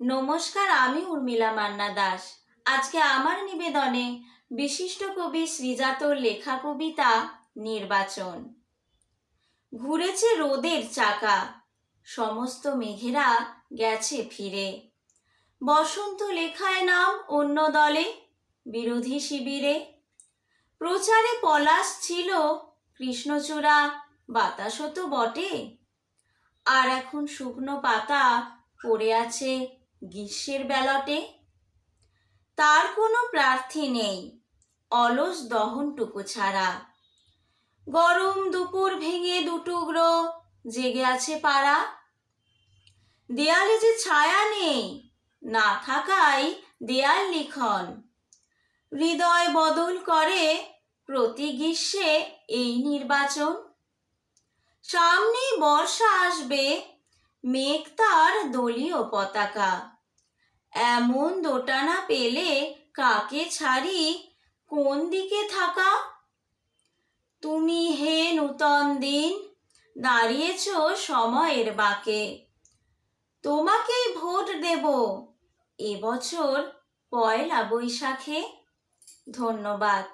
নমস্কার, আমি উর্মিলা মান্না দাস। আজকে আমার নিবেদনে বিশিষ্ট কবি শ্রীজাতর লেখা কবিতা নির্বাচন। ঘুরেছে রোদের চাকা, সমস্ত মেঘেরা গেছে ফিরে। বসন্ত লেখায় নাম অন্য দলে, বিরোধী শিবিরে। প্রচারে পলাশ ছিল কৃষ্ণচূড়া, বাতাসও তো বটে। আর এখন শুকনো পাতা পড়ে আছে গ্রীষ্মের ব্যালটে তার কোনো প্রার্থী নেই, অলস দহনটুকু ছাড়া। গরম দুপুর ভেঙে দুটুকরো জেগে আছে পাড়া। দেয়ালে যে ছায়া নেই, না থাকাই দেয়াল লিখন। হৃদয় বদল করে প্রতি গ্রীষ্মে এই নির্বাচন। সামনেই বর্ষা আসবে মেঘ তার দলীয় পতাকা। এমন দোটানা পেলে কাকে ছাড়ি? কোন দিকে থাকা? তুমি হে নূতন দিন, দাঁড়িয়েছ সময়ের বাঁকে। তোমাকেই ভোট দেব এবছর পয়লা বৈশাখে। ধন্যবাদ।